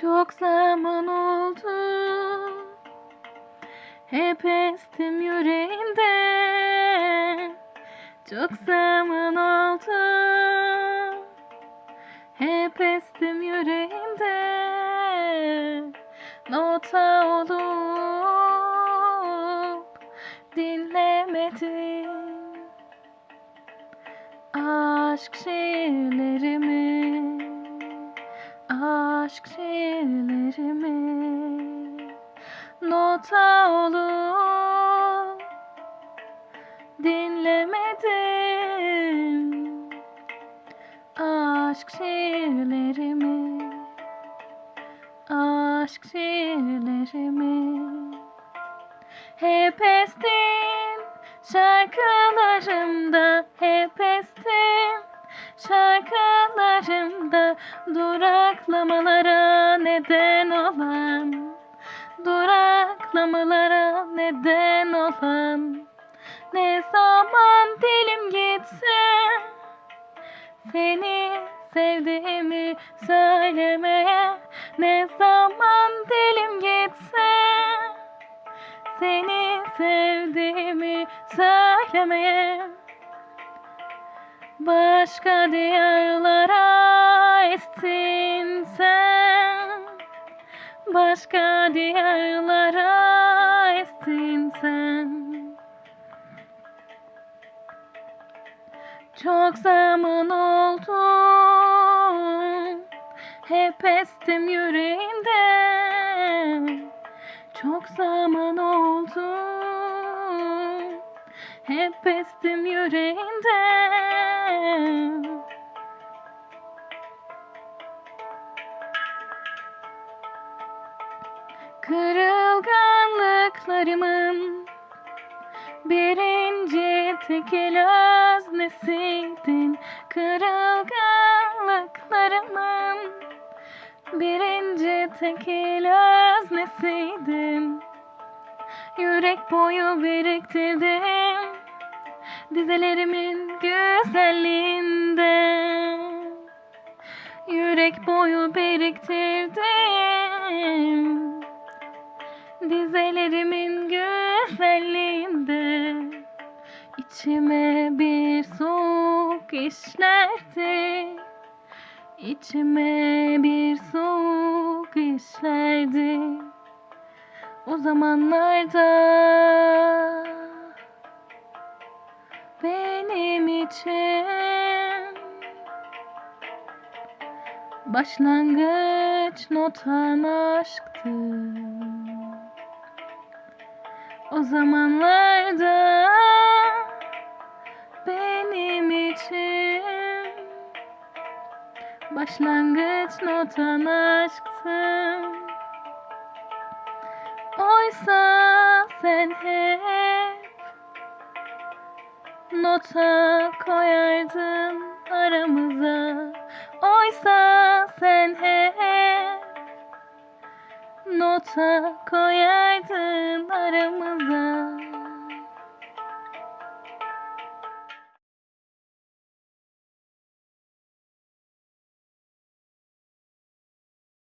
Çok zaman oldu. Hep estim yüreğinde Çok zaman oldu. Hep estim yüreğinde Nota olup Dinlemedim. Aşk şiirlerimi Aşk şiirlerimi Nota olup Dinlemedim Aşk şiirlerimi Aşk şiirlerimi Hep estin şarkılarımda Hep estin şarkılarımda Duraklamalara neden olan Duraklamalara neden olan. Ne zaman dilim gitse Seni sevdiğimi söylemeye. Ne zaman dilim gitse Seni sevdiğimi söylemeye. Başka diyarlara estin sen. Başka diyarlara estin sen. Çok zaman oldu. Hep estim yüreğinde Çok zaman oldu. Hep estim yüreğinde Kırılganlıklarımın birinci tekil öznesiydin Kırılganlıklarımın birinci tekil öznesiydin Yürek boyu biriktirdim dizelerimin güzelliğinde Yürek boyu biriktirdim dizelerimin güzelliğinde İçime bir soğuk işlerdi. İçime bir soğuk işlerdi. O zamanlarda benim için Başlangıç notan aşktı O zamanlarda benim için Başlangıç notan aşktın Oysa sen hep Nota koyardın aramıza. Oysa sen hep Nota koyardın aramıza